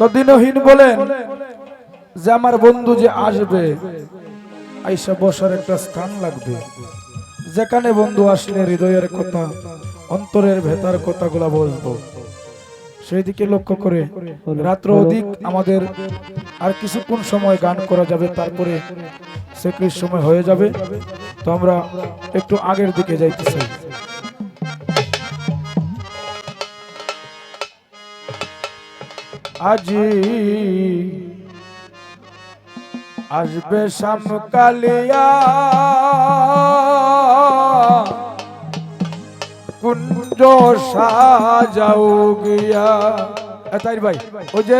তো দিনহীন বলেন যে আমার বন্ধু যে আসবে, আইসা বসার একটা স্থান লাগবে। যেখানে বন্ধু আসলে হৃদয়ের কথা, অন্তরের ভেতার কথাগুলা বলব। সেই দিকে লক্ষ্য করে রাত্র অধিক আমাদের আর কিছুক্ষণ সময় গান করা যাবে, তারপরে সেক্রির সময় হয়ে যাবে। তো আমরা একটু আগের দিকে যাইতেছি। আজি আসবে শাম কালিয়া কুঞ্জ সাজাও গিয়া। তাই ভাই, ওই যে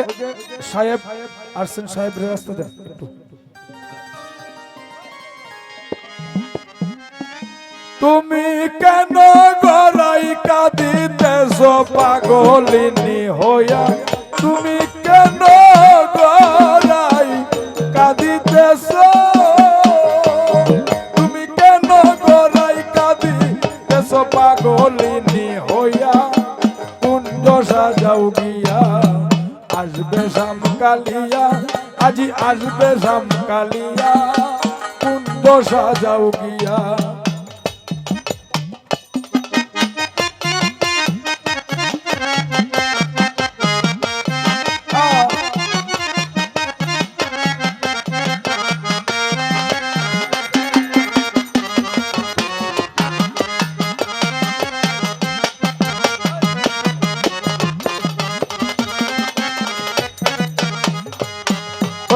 সাহেব সাহেব রাস্তা দেন একটু। তুমি কেন গড়াই কাঁদিতেছ পাগলিনী হইয়া? তুমি কেন গড়াই কাঁদিতেছ? তুমি কেন গড়াই কাঁদিতেছ? পাগলিনী হইয়া কুঞ্জ সাজাও গিয়া। আসবে শাম কালিয়া আজি আসবে শাম কালিয়া কুঞ্জ সাজাও গিয়া।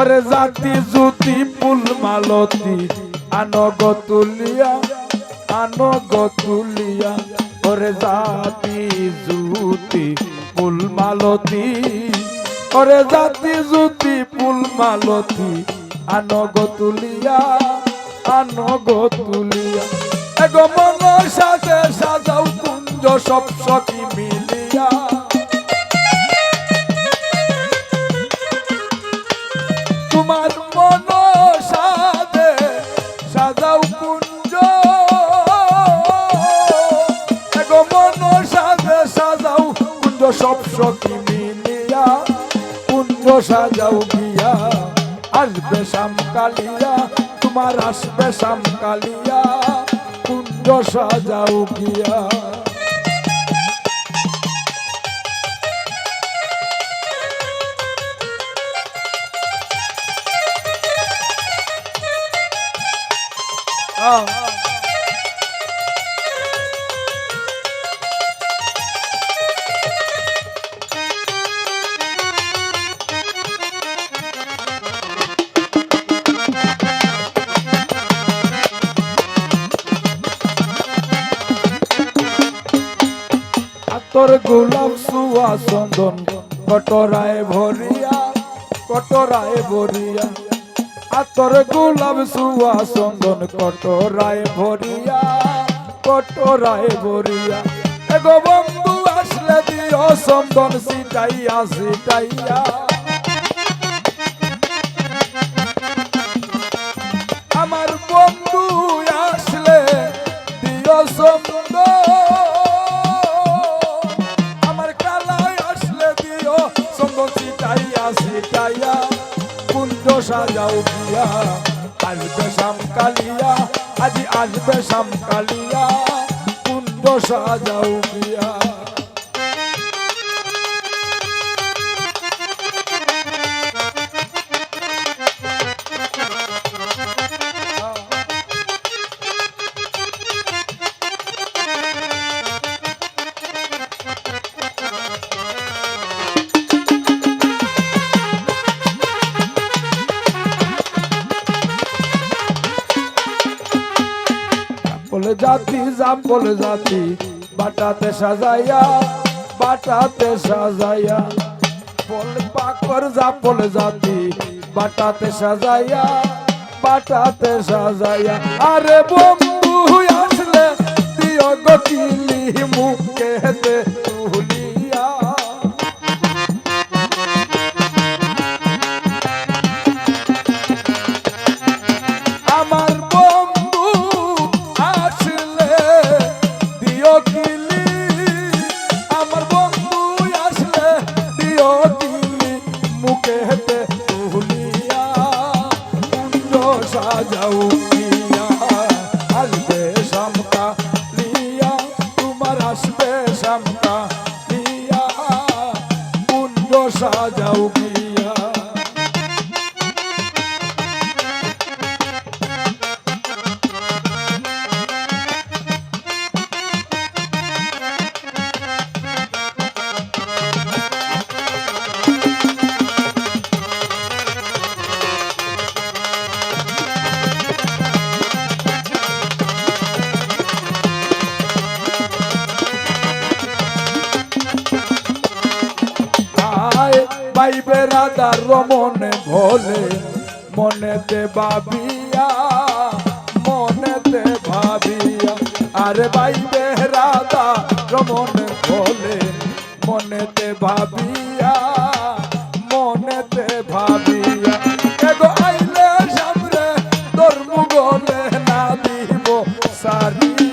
ওরে জাতি জুতি ফুল মালতি। আনগ তুলিয়া আনগ তুলিয়া। ওরে জাতি জুতি ফুল মালতি। ওরে জাতি জুতি ফুল মালতি। আনগ তুলিয়া আনগ তুলিয়া। এগো মন সাথে সাজাও কুঞ্জ সব সখী মিলিয়া তোমার মন সাদে সাজাও কুঞ্জ। এগো মন সাদে সাজাও কুঞ্জ, সব সখী মিলিয়া। কুঞ্জ সাজাও গিয়া আসবে কালিয়া তোমার আসবে কালিয়া কুঞ্জ সাজাও গিয়া তোর গোলাপ সুয়া চন্দন কটরায় ভরিয়া কটরায় ভরিয়া। আতর গোলাপ সুয়া চন্দন কটরায় ভরিয়া কটরায় ভরিয়া। এগো বন্ধু, আসলে দিও চন্দন, সিটাইয়া সিটাইয়া। সাজাও গিয়া আসবে কালিয়া আজি আসবে কালিয়া কুঞ্জ সাজাও গিয়া জাতি জাম্পল জাতি। বাটাতে সাজাইয়া বাটাতে সাজাইয়া। বল পাকর জাপল জাতি, বাটাতে সাজাইয়া বাটাতে সাজাইয়া। আরে বন্ধু, আসলে দিও গতিলি মুখেতে তুলিয়া পাইবে রাধার রমনে ভোলে, মনেতে ভাবিয়া মনেতে ভাবিয়া। আরে পাইবে রাধা রমনে ভোলে, মনেতে ভাবিয়া মনেতে ভাবিয়া। এগো আইলে সামনে তোর মুগলে না দিব সারি